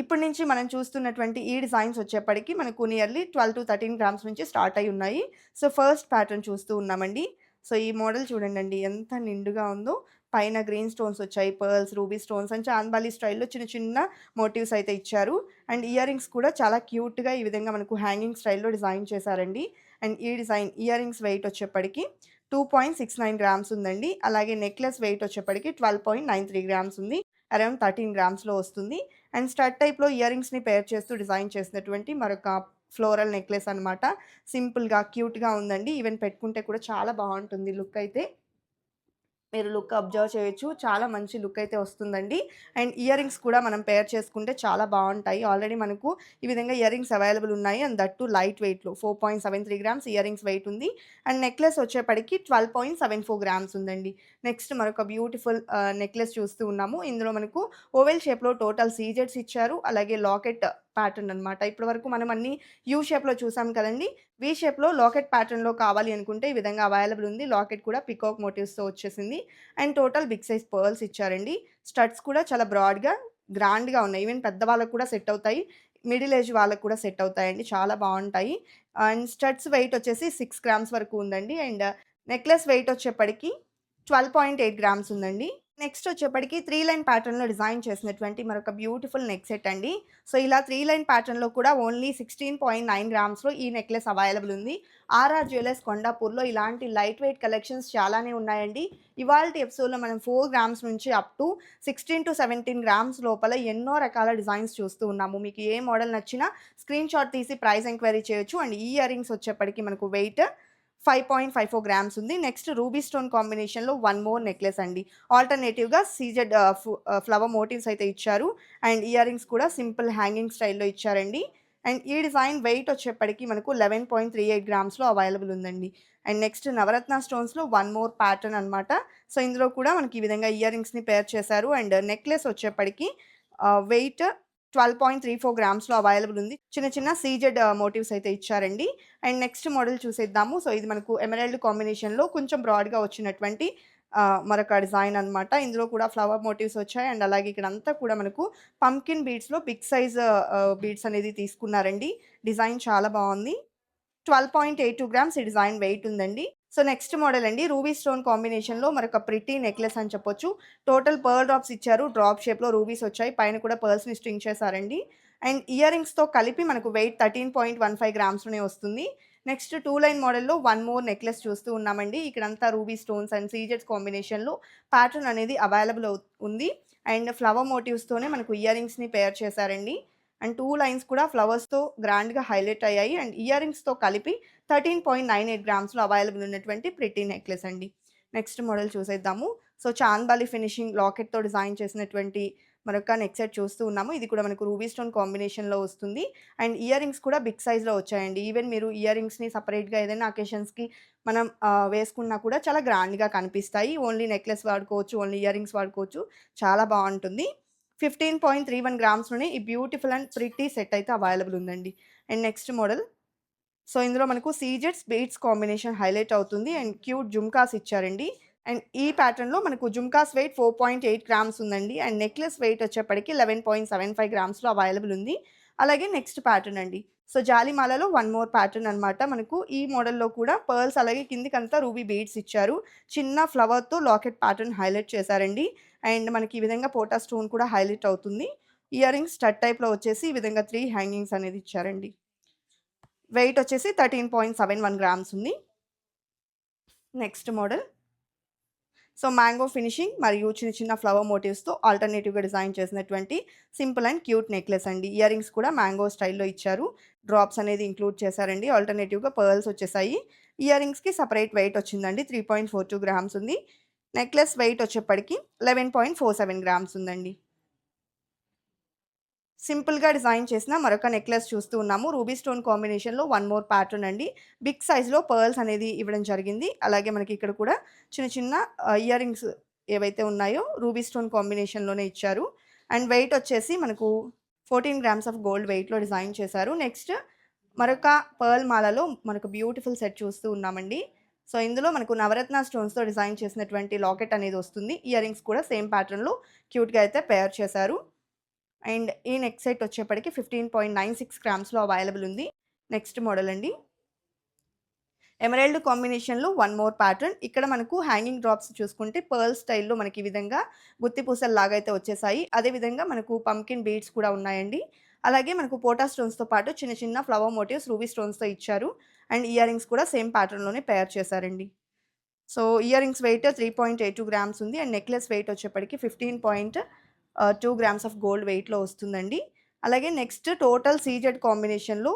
Speaker 1: ఇప్పటి నుంచి మనం చూస్తున్నటువంటి ఈ డిజైన్స్ వచ్చేప్పటికి మనకు nearly twelve to thirteen grams నుంచి స్టార్ట్ అయి ఉన్నాయి. సో ఫస్ట్ ప్యాటర్న్ చూస్తూ ఉన్నామండి. సో ఈ మోడల్ చూడండి ఎంత నిండుగా ఉందో. పైన గ్రీన్ స్టోన్స్ వచ్చాయి pearls ruby stones and chandbali స్టైల్లో చిన్న చిన్న మోటివ్స్ అయితే ఇచ్చారు. అండ్ ఇయర్ రింగ్స్ కూడా చాలా క్యూట్గా ఈ విధంగా మనకు హ్యాంగింగ్ స్టైల్లో డిజైన్ చేశారండి. అండ్ ఈ డిజైన్ ఇయర్ రింగ్స్ వెయిట్ వచ్చేప్పటికి two point six nine grams ఉందండి. అలాగే నెక్లెస్ వెయిట్ వచ్చేప్పటికి twelve point nine three grams ఉంది. అరౌండ్ థర్టీన్ గ్రామ్స్లో వస్తుంది. అండ్ స్టడ్ టైప్లో ఇయర్ రింగ్స్ని పేర్ చేస్తూ డిజైన్ చేసినటువంటి మరొక ఫ్లోరల్ నెక్లెస్ అనమాట సింపుల్గా క్యూట్గా ఉందండి. ఈవెన్ పెట్టుకుంటే కూడా చాలా బాగుంటుంది లుక్ అయితే. మీరు లుక్ అబ్జర్వ్ చేయొచ్చు. చాలా మంచి లుక్ అయితే వస్తుందండి. అండ్ ఇయర్ రింగ్స్ కూడా మనం పేర్ చేసుకుంటే చాలా బాగుంటాయి. ఆల్రెడీ మనకు ఈ విధంగా ఇయర్ రింగ్స్ అవైలబుల్ ఉన్నాయి. అండ్ దట్ టు లైట్ వెయిట్లో four point seven three grams ear rings weight ఉంది. అండ్ నెక్లెస్ వచ్చేప్పటికి twelve point seven four grams ఉందండి. నెక్స్ట్ మరొక బ్యూటిఫుల్ నెక్లెస్ చూస్తూ ఉన్నాము. ఇందులో మనకు ఓవెల్ షేప్లో టోటల్ సీజెట్స్ ఇచ్చారు. అలాగే లాకెట్ ప్యాటర్న్ అనమాట ఇప్పటి వరకు మనం అన్ని యూ షేప్లో చూసాం కదండి. వి షేప్లో లాకెట్ ప్యాటర్న్లో కావాలి అనుకుంటే ఈ విధంగా అవైలబుల్ ఉంది. లాకెట్ కూడా పికాక్ మోటివ్స్తో వచ్చేసింది. And total big size pearls ఇచ్చారండి. స్టడ్స్ కూడా చాలా బ్రాడ్గా గ్రాండ్గా ఉన్నాయి. ఈవెన్ పెద్దవాళ్ళకు కూడా సెట్ అవుతాయి. మిడిల్ ఏజ్ వాళ్ళకు కూడా సెట్ అవుతాయండి. చాలా బాగుంటాయి. అండ్ స్టడ్స్ వెయిట్ వచ్చేసి సిక్స్ గ్రామ్స్ వరకు ఉందండి. అండ్ నెక్లెస్ వెయిట్ వచ్చేప్పటికి ట్వెల్వ్ పాయింట్ ఎయిట్ గ్రామ్స్ ఉందండి. నెక్స్ట్ వచ్చేప్పటికి త్రీ లైన్ ప్యాటర్న్లో డిజైన్ చేసినటువంటి మరొక బ్యూటిఫుల్ నెక్ సెట్ అండి. సో ఇలా త్రీ లైన్ ప్యాటర్న్లో కూడా ఓన్లీ సిక్స్టీన్ పాయింట్ నైన్ గ్రామ్స్లో ఈ నెక్లెస్ అవైలబుల్ ఉంది. ఆర్ఆర్ జ్యువెలర్స్ కొండాపూర్లో ఇలాంటి లైట్ వెయిట్ కలెక్షన్స్ చాలానే ఉన్నాయండి. ఇవాళ ఎపిసోడ్లో మనం ఫోర్ గ్రామ్స్ నుంచి up to sixteen to seventeen grams లోపల ఎన్నో రకాల డిజైన్స్ చూస్తూ ఉన్నాము. మీకు ఏ మోడల్ నచ్చినా స్క్రీన్ షాట్ తీసి ప్రైస్ ఎంక్వైరీ చేయొచ్చు. అండ్ ఈ ఇయర్ రింగ్స్ వచ్చేప్పటికి మనకు weight five point five four grams ఉంది. నెక్స్ట్ రూబీ స్టోన్ కాంబినేషన్లో వన్ మోర్ నెక్లెస్ అండి. ఆల్టర్నేటివ్గా సీజెడ్ ఫ్లవర్ మోటివ్స్ అయితే ఇచ్చారు. అండ్ ఇయర్ రింగ్స్ కూడా సింపుల్ హ్యాంగింగ్ స్టైల్లో ఇచ్చారండి. అండ్ ఈ డిజైన్ వెయిట్ వచ్చేప్పటికి మనకు లెవెన్ పాయింట్ త్రీ ఎయిట్ గ్రామ్స్లో అవైలబుల్ ఉందండి. అండ్ నెక్స్ట్ నవరత్న స్టోన్స్లో వన్ మోర్ ప్యాటర్న్ అనమాట సో ఇందులో కూడా మనకి ఈ విధంగా ఇయర్ రింగ్స్ని పేర్ చేశారు. అండ్ నెక్లెస్ వచ్చేప్పటికి weight twelve point three four గ్రామ్స్లో available ఉంది. చిన్న చిన్న సీజెడ్ మోటివ్స్ అయితే ఇచ్చారండి. అండ్ నెక్స్ట్ మోడల్ చూసేద్దాము. సో ఇది మనకు ఎమరాల్డ్ కాంబినేషన్లో కొంచెం బ్రాడ్గా వచ్చినటువంటి మరొక డిజైన్ అనమాట ఇందులో కూడా ఫ్లవర్ మోటివ్స్ వచ్చాయి. అండ్ అలాగే ఇక్కడ అంతా కూడా మనకు పంకిన్ బీడ్స్లో బిగ్ సైజ్ బీడ్స్ అనేది తీసుకున్నారండి. డిజైన్ చాలా బాగుంది. Twelve point eight two grams ఈ డిజైన్ వెయిట్ ఉందండి. సో నెక్స్ట్ మోడల్ అండి రూబీ స్టోన్ కాంబినేషన్లో మరొక ప్రిటీ నెక్లెస్ అని చెప్పొచ్చు. టోటల్ పర్ల్ డ్రాప్స్ ఇచ్చారు డ్రాప్ షేప్లో రూబీస్ వచ్చాయి పైన కూడా పర్ల్స్ని స్ట్రింగ్ చేశారండి. అండ్ ఇయర్ రింగ్స్తో కలిపి మనకు weight thirteen point one five గ్రామ్స్లోనే వస్తుంది. నెక్స్ట్ టూ లైన్ మోడల్లో వన్ మోర్ నెక్లెస్ చూస్తూ ఉన్నామండి. ఇక్కడంతా రూబీ స్టోన్స్ అండ్ సీజెట్స్ కాంబినేషన్లో ప్యాటర్న్ అనేది అవైలబుల్ ఉంది అండ్ ఫ్లవర్ మోటివ్స్తోనే మనకు ఇయర్ రింగ్స్ని పేర్ చేశారండి. అండ్ టూ లైన్స్ కూడా ఫ్లవర్స్తో గ్రాండ్గా హైలైట్ అయ్యాయి. అండ్ ఇయర్ రింగ్స్తో కలిపి థర్టీన్ పాయింట్ నైన్ ఎయిట్ గ్రామ్స్లో అవైలబుల్ ఉన్నటువంటి ప్రిటీ నెక్లెస్ అండి. నెక్స్ట్ మోడల్ చూసేద్దాము. సో చాందాలి ఫినిషింగ్ లాకెట్తో డిజైన్ చేసినటువంటి మరొక నెక్ సెట్ చూస్తూ ఉన్నాము. ఇది కూడా మనకు రూబీ స్టోన్ కాంబినేషన్లో వస్తుంది. అండ్ ఇయర్ రింగ్స్ కూడా బిగ్ సైజ్లో వచ్చాయండి. ఈవెన్ మీరు ఇయర్ రింగ్స్ని సపరేట్గా ఏదైనా అకేషన్స్కి మనం వేసుకున్నా కూడా చాలా గ్రాండ్గా కనిపిస్తాయి. ఓన్లీ నెక్లెస్ వాడుకోవచ్చు ఓన్లీ ఇయర్ రింగ్స్ వాడుకోవచ్చు. చాలా బాగుంటుంది. ఫిఫ్టీన్ పాయింట్ త్రీ వన్ గ్రామ్స్లోనే ఈ బ్యూటిఫుల్ అండ్ ప్రిటీ సెట్ అయితే అవైలబుల్ ఉందండి. And next model. సో ఇందులో మనకు సీజెట్స్ బీట్స్ కాంబినేషన్ హైలైట్ అవుతుంది. అండ్ క్యూట్ జుమ్కాస్ ఇచ్చారండి. అండ్ ఈ ప్యాటర్న్లో మనకు jhumkas weight four point eight grams ఉందండి. అండ్ నెక్లెస్ వెయిట్ వచ్చేప్పటికి లెవెన్ పాయింట్ సెవెన్ ఫైవ్ గ్రామ్స్లో అవైలబుల్ ఉంది. అలాగే నెక్స్ట్ ప్యాటర్న్ అండి. సో జాలిమాలలో వన్ మోర్ ప్యాటర్న్ అనమాట మనకు ఈ మోడల్లో కూడా పర్ల్స్ అలాగే కిందికంతా రూబీ బీడ్స్ ఇచ్చారు. చిన్న ఫ్లవర్తో లాకెట్ ప్యాటర్న్ హైలైట్ చేశారండి. అండ్ మనకి ఈ విధంగా పోటా స్టోన్ కూడా హైలైట్ అవుతుంది. ఇయర్ రింగ్స్ టట్ టైప్లో వచ్చేసి ఈ విధంగా త్రీ హ్యాంగింగ్స్ అనేది ఇచ్చారండి. వెయిట్ వచ్చేసి thirteen point seven one grams ఉంది. Next model. So mango finishing మరియు చిన్న చిన్న ఫ్లవర్ మోటివ్స్తో ఆల్టర్నేటివ్గా డిజైన్ చేసినటువంటి సింపుల్ అండ్ క్యూట్ నెక్లెస్ అండి. ఇయర్ రింగ్స్ కూడా మ్యాంగో స్టైల్లో ఇచ్చారు. డ్రాప్స్ అనేది ఇంక్లూడ్ చేశారండి. ఆల్టర్నేటివ్గా పర్ల్స్ వచ్చేసాయి. ఇయర్ రింగ్స్కి సపరేట్ వెయిట్ వచ్చిందండి. Three point four two grams ఉంది. నెక్లెస్ వెయిట్ వచ్చేప్పటికి eleven point four seven grams ఉందండి సింపుల్‌గా డిజైన్ చేసిన మరొక నెక్లెస్ చూస్తూ ఉన్నాము. రూబీ స్టోన్ కాంబినేషన్‌లో వన్ మోర్ ప్యాటర్న్ అండి. బిగ్ సైజ్‌లో పర్ల్స్ అనేది ఇవ్వడం జరిగింది. అలాగే మనకి ఇక్కడ కూడా చిన్న చిన్న ఇయర్ రింగ్స్ ఏవైతే ఉన్నాయో రూబీ స్టోన్ కాంబినేషన్‌లోనే ఇచ్చారు. అండ్ వెయిట్ వచ్చేసి మనకు 14 గ్రామ్స్ ఆఫ్ గోల్డ్ వెయిట్‌లో డిజైన్ చేశారు. నెక్స్ట్ మరొక పర్ల్ మాలలో మనకు బ్యూటిఫుల్ సెట్ చూస్తూ ఉన్నామండి. సో, ఇందులో మనకు నవరత్న స్టోన్స్‌తో డిజైన్ చేసినటువంటి లాకెట్ అనేది వస్తుంది. ఇయర్ రింగ్స్ కూడా సేమ్ ప్యాటర్న్‌లో క్యూట్‌గా అయితే పేర్ చేశారు. అండ్ ఈ నెక్ సెట్ వచ్చేప్పటికి 15.96 గ్రామ్స్‌లో అవైలబుల్ ఉంది. నెక్స్ట్ మోడల్ అండి. ఎమరైల్డ్ కాంబినేషన్‌లో వన్ మోర్ ప్యాటర్న్. ఇక్కడ మనకు హ్యాంగింగ్ డ్రాప్స్ చూసుకుంటే పర్ల్ స్టైల్‌లో మనకి ఈ విధంగా గుత్తి పూసల్లాగా అయితే వచ్చేసాయి. అదే విధంగా మనకు పంకిన్ బీడ్స్ కూడా ఉన్నాయండి. అలాగే మనకు పోటా స్టోన్స్‌తో పాటు చిన్న చిన్న ఫ్లవర్ మోటివ్స్ రూబీ స్టోన్స్‌తో ఇచ్చారు. అండ్ ఇయర్ రింగ్స్ కూడా సేమ్ ప్యాటర్న్‌లోనే పేర్ చేశారండి. So, ear rings weight 3.82 grams ఉంది. అండ్ నెక్లెస్ వెయిట్ వచ్చేప్పటికి 15.2 గ్రామ్స్ ఆఫ్ గోల్డ్ వెయిట్‌లో వస్తుందండి. అలాగే నెక్స్ట్ టోటల్ సీజెడ్ కాంబినేషన్‌లో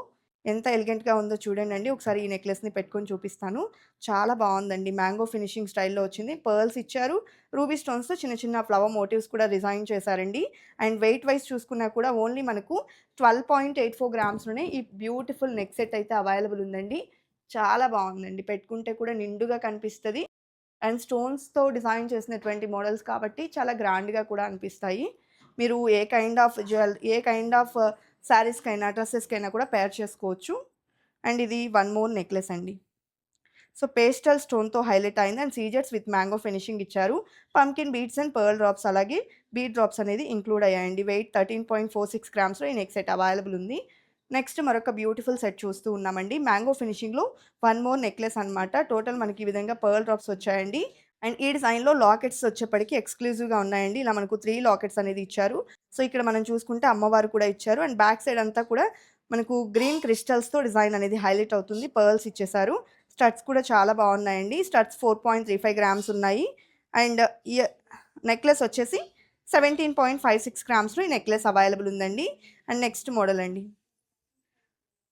Speaker 1: ఎంత ఎలిగెంట్‌గా ఉందో చూడండండి. ఒకసారి ఈ నెక్లెస్‌ని పెట్టుకొని చూపిస్తాను. చాలా బాగుందండి మ్యాంగో ఫినిషింగ్ స్టైల్‌లో వచ్చింది. పర్ల్స్ ఇచ్చారు. రూబీ స్టోన్స్‌తో చిన్న చిన్న ఫ్లవర్ మోటివ్స్ కూడా డిజైన్ చేశారండి. అండ్ వెయిట్ వైస్ చూసుకున్నా కూడా ఓన్లీ మనకు 12.84 గ్రామ్స్‌లోనే ఈ బ్యూటిఫుల్ నెక్ సెట్ అయితే అవైలబుల్ ఉందండి. చాలా బాగుందండి పెట్టుకుంటే కూడా నిండుగా కనిపిస్తుంది అండ్ స్టోన్స్‌తో డిజైన్ చేసినటువంటి మోడల్స్ కాబట్టి చాలా గ్రాండ్‌గా కూడా అనిపిస్తాయి. మీరు ఏ kind of jewel A kind of శారీస్‌కైనా, డ్రెస్సెస్కైనా కూడా పేర్ చేసుకోవచ్చు. అండ్ ఇది వన్ మోర్ నెక్లెస్ అండి. సో, పేస్టల్ స్టోన్‌తో హైలైట్ అయింది. అండ్ సీజర్స్ విత్ మ్యాంగో ఫినిషింగ్ ఇచ్చారు. Pumpkin beads and pearl drops అలాగే బీడ్ డ్రాప్స్ అనేది ఇంక్లూడ్ అయ్యాయండి. వెయిట్ 13.46 గ్రామ్స్‌లో ఈ నెక్ సెట్ అవైలబుల్ ఉంది. నెక్స్ట్ మరొక బ్యూటిఫుల్ సెట్ చూస్తూ ఉన్నామండి. మ్యాంగో ఫినిషింగ్‌లో వన్ మోర్ నెక్లెస్ అనమాట. టోటల్ మనకి ఈ విధంగా పర్ల్ డ్రాప్స్ వచ్చాయండి. అండ్ ఈ డిజైన్‌లో లాకెట్స్ వచ్చేప్పటికి ఎక్స్‌క్లూజివ్‌గా ఉన్నాయండి. ఇలా మనకు త్రీ లాకెట్స్ అనేది ఇచ్చారు. సో, ఇక్కడ మనం చూసుకుంటే అమ్మవారు కూడా ఇచ్చారు. అండ్ బ్యాక్ సైడ్ అంతా కూడా మనకు గ్రీన్ క్రిస్టల్స్‌తో డిజైన్ అనేది హైలైట్ అవుతుంది. పర్ల్స్ ఇచ్చేసారు. స్టడ్స్ కూడా చాలా బాగున్నాయండి స్టడ్స్ 4.35 గ్రామ్స్ ఉన్నాయి. అండ్ ఇయ నెక్లెస్ వచ్చేసి 17.56 గ్రామ్స్‌లో ఈ నెక్లెస్ అవైలబుల్ ఉందండి. అండ్ నెక్స్ట్ మోడల్ అండి.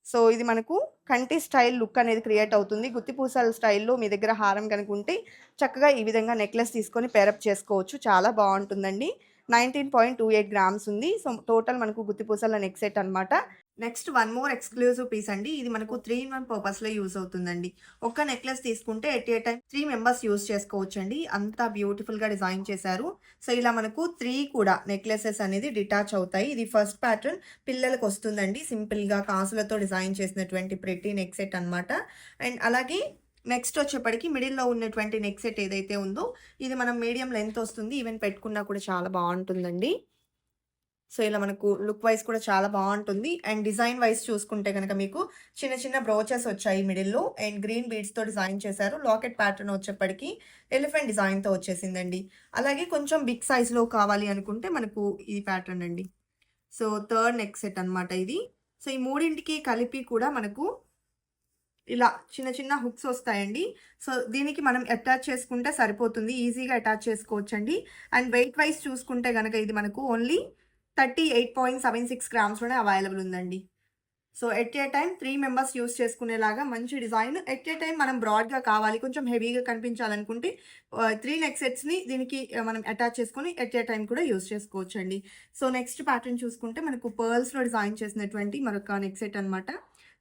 Speaker 1: సో, ఇది మనకు కంటి స్టైల్ లుక్ అనేది క్రియేట్ అవుతుంది. గుత్తిపూసల స్టైల్‌లో మీ దగ్గర హారం కనుక ఉంటే చక్కగా ఈ విధంగా నెక్లెస్ తీసుకొని పేరప్ చేసుకోవచ్చు. చాలా బాగుంటుందండి nineteen point two eight grams ఉంది. సో, టోటల్ మనకు గుత్తిపూసల నెక్ సెట్ అనమాట. Next one more exclusive piece అండి. ఇది మనకు త్రీ ఇన్ 1 పర్పస్‌లో యూజ్ అవుతుందండి. ఒక్క నెక్లెస్ తీసుకుంటే at a time three members use చేసుకోవచ్చండి. అంత బ్యూటిఫుల్‌గా డిజైన్ చేశారు. సో, ఇలా మనకు త్రీ కూడా నెక్లెసెస్ అనేది డిటాచ్ అవుతాయి. ఇది ఫస్ట్ ప్యాటర్న్ పిల్లలకి వస్తుందండి. సింపుల్‌గా కాసులతో డిజైన్ చేసినటువంటి ప్రెట్టి నెక్ సెట్ అనమాట. అండ్ అలాగే నెక్స్ట్ వచ్చేప్పటికి మిడిల్‌లో ఉన్నటువంటి నెక్ సెట్ ఏదైతే ఉందో ఇది మనం మీడియం లెంత్ వస్తుంది. ఈవెన్ పెట్టుకున్నా కూడా చాలా బాగుంటుందండి సో, ఇలా మనకు లుక్ వైస్ కూడా చాలా బాగుంటుంది అండ్ డిజైన్ వైస్ చూసుకుంటే కనుక మీకు చిన్న చిన్న బ్రోచెస్ వచ్చాయి మిడిల్‌లో. అండ్ గ్రీన్ బీడ్స్‌తో డిజైన్ చేశారు. లాకెట్ ప్యాటర్న్ వచ్చేప్పటికి ఎలిఫెంట్ డిజైన్‌తో వచ్చేసిందండి. అలాగే కొంచెం బిగ్ సైజ్‌లో కావాలి అనుకుంటే మనకు ఈ ప్యాటర్న్ అండి. సో, థర్డ్ నెక్ సెట్ అనమాట ఇది. సో, ఈ మూడింటికి కలిపి కూడా మనకు ఇలా చిన్న చిన్న హుక్స్ వస్తాయండి. సో, దీనికి మనం అటాచ్ చేసుకుంటే సరిపోతుంది. ఈజీగా అటాచ్ చేసుకోవచ్చండి. అండ్ వెయిట్ వైస్ చూసుకుంటే కనుక ఇది మనకు ఓన్లీ 38.76 గ్రామ్స్‌లోనే అవైలబుల్ ఉందండి. So, at a time 3 members use చేసుకునేలాగా మంచి డిజైన్. ఎట్ ఏ టైమ్ మనం బ్రాడ్‌గా కావాలి కొంచెం హెవీగా కనిపించాలనుకుంటే త్రీ నెక్ సెట్స్‌ని దీనికి మనం అటాచ్ చేసుకుని ఎట్ ఏ టైమ్ కూడా యూజ్ చేసుకోవచ్చండి. సో, నెక్స్ట్ ప్యాటర్న్ చూసుకుంటే మనకు పర్ల్స్‌లో డిజైన్ చేసినటువంటి మరొక నెక్ సెట్ అనమాట.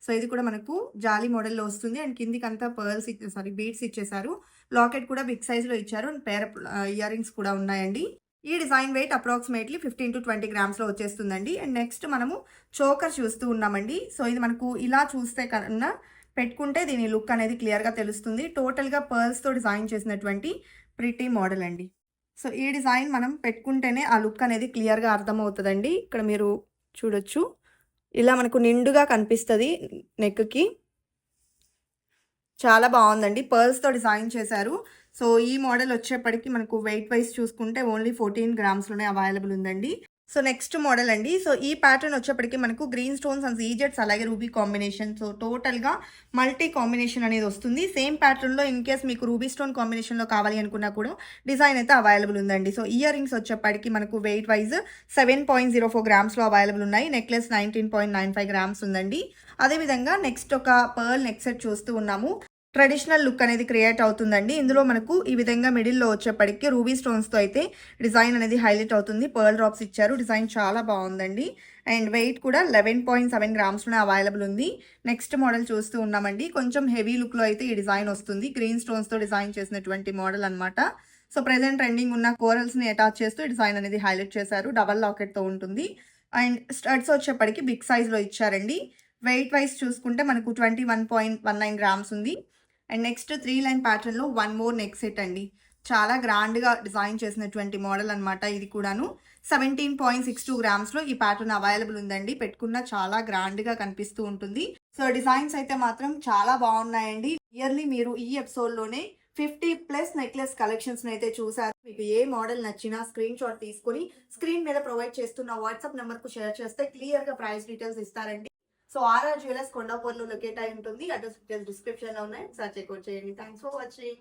Speaker 1: సో, ఇది కూడా మనకు జాలీ మోడల్‌లో వస్తుంది. అండ్ కిందికంతా పర్ల్స్ ఇచ్చే సారీ బీడ్స్ ఇచ్చేసారు. లాకెట్ కూడా బిగ్ సైజ్‌లో ఇచ్చారు. అండ్ పేరప్ ఇయర్ రింగ్స్ కూడా ఉన్నాయండి. ఈ డిజైన్ వెయిట్ అప్రాక్సిమేట్‌లీ 15-20 గ్రామ్స్‌లో వచ్చేస్తుందండి. అండ్ నెక్స్ట్ మనము చోకర్ చూస్తూ ఉన్నామండి. సో, ఇది మనకు ఇలా చూస్తే కన్నా పెట్టుకుంటే దీని లుక్ అనేది క్లియర్‌గా తెలుస్తుంది. టోటల్‌గా పర్ల్స్‌తో డిజైన్ చేసినటువంటి ప్రిటీ మోడల్ అండి. సో, ఈ డిజైన్ మనం పెట్టుకుంటేనే ఆ లుక్ అనేది క్లియర్‌గా అర్థమవుతుందండి ఇక్కడ మీరు చూడొచ్చు. ఇలా మనకు నిండుగా కనిపిస్తుంది నెక్‌కి. చాలా బాగుందండి పర్ల్స్‌తో డిజైన్ చేశారు. సో, ఈ మోడల్ వచ్చేప్పటికి మనకు వెయిట్ వైస్ చూసుకుంటే ఓన్లీ 14 గ్రామ్స్‌లోనే అవైలబుల్ ఉందండి. సో, నెక్స్ట్ మోడల్ అండి. సో, ఈ ప్యాటర్న్ వచ్చేప్పటికి మనకు గ్రీన్ స్టోన్స్ అండ్ ఈజెట్స్ అలాగే రూబీ కాంబినేషన్. సో, టోటల్‌గా మల్టీ కాంబినేషన్ అనేది వస్తుంది. సేమ్ ప్యాటర్న్‌లో ఇన్ కేస్ మీకు రూబీ స్టోన్ కాంబినేషన్‌లో కావాలి అనుకున్నా కూడా డిజైన్ అయితే అవైలబుల్ ఉందండి. సో, ఇయర్ రింగ్స్ వచ్చేప్పటికి మనకు వెయిట్ వైస్ 7.04 గ్రామ్స్‌లో అవైలబుల్ ఉన్నాయి. నెక్లెస్ 19.95 గ్రామ్స్ ఉందండి. అదేవిధంగా నెక్స్ట్ ఒక పర్ల్ నెక్ సెట్ చూస్తూ ఉన్నాము. ట్రెడిషనల్ లుక్ అనేది క్రియేట్ అవుతుందండి. ఇందులో మనకు ఈ విధంగా మిడిల్లో వచ్చేప్పటికి రూబీ స్టోన్స్తో అయితే డిజైన్ అనేది హైలైట్ అవుతుంది. పర్ల్ డ్రాప్స్ ఇచ్చారు. డిజైన్ చాలా బాగుందండి. అండ్ వెయిట్ కూడా లెవెన్ పాయింట్ సెవెన్ గ్రామ్స్లోనే అవైలబుల్ ఉంది. నెక్స్ట్ మోడల్ చూస్తూ ఉన్నామండి. కొంచెం హెవీ లుక్లో అయితే ఈ డిజైన్ వస్తుంది. గ్రీన్ స్టోన్స్తో డిజైన్ చేసినటువంటి మోడల్ అన్నమాట. సో ప్రజెంట్ ట్రెండింగ్ ఉన్న కోరల్స్ని అటాచ్ చేస్తూ డిజైన్ అనేది హైలైట్ చేశారు. డబల్ లాకెట్తో ఉంటుంది. అండ్ స్టడ్స్ వచ్చేప్పటికి బిగ్ సైజ్లో ఇచ్చారండి. వెయిట్ వైజ్ చూసుకుంటే మనకు twenty one point one nine grams ఉంది. అండ్ నెక్స్ట్ త్రీ లైన్ ప్యాటర్న్లో వన్ మోర్ నెక్ సెట్ అండి. చాలా గ్రాండ్గా డిజైన్ చేసినటువంటి మోడల్ అనమాట ఇది కూడాను. సెవెంటీన్ పాయింట్ సిక్స్ టూ గ్రామ్స్లో ఈ ప్యాటర్న్ అవైలబుల్ ఉందండి. పెట్టుకున్న చాలా గ్రాండ్గా కనిపిస్తూ ఉంటుంది. సో డిజైన్స్ అయితే మాత్రం చాలా బాగున్నాయండి. ఇయర్లీ మీరు ఈ ఎపిసోడ్లోనే ఫిఫ్టీ ప్లస్ నెక్లెస్ కలెక్షన్స్ అయితే చూసారు. మీకు ఏ మోడల్ నచ్చినా స్క్రీన్ షాట్ తీసుకొని స్క్రీన్ మీద ప్రొవైడ్ చేస్తున్న వాట్సాప్ నెంబర్కు షేర్ చేస్తే క్లియర్గా ప్రైస్ డీటెయిల్స్ ఇస్తారండి. సో ఆర్ఆర్ జ్యువెలర్స్ కొండాపూర్లో లొకేట్ అయి ఉంటుంది. అడ్రస్ డిస్క్రిప్షన్లో ఉన్నాయి. సార్ చెక్ చేయండి. Thanks for watching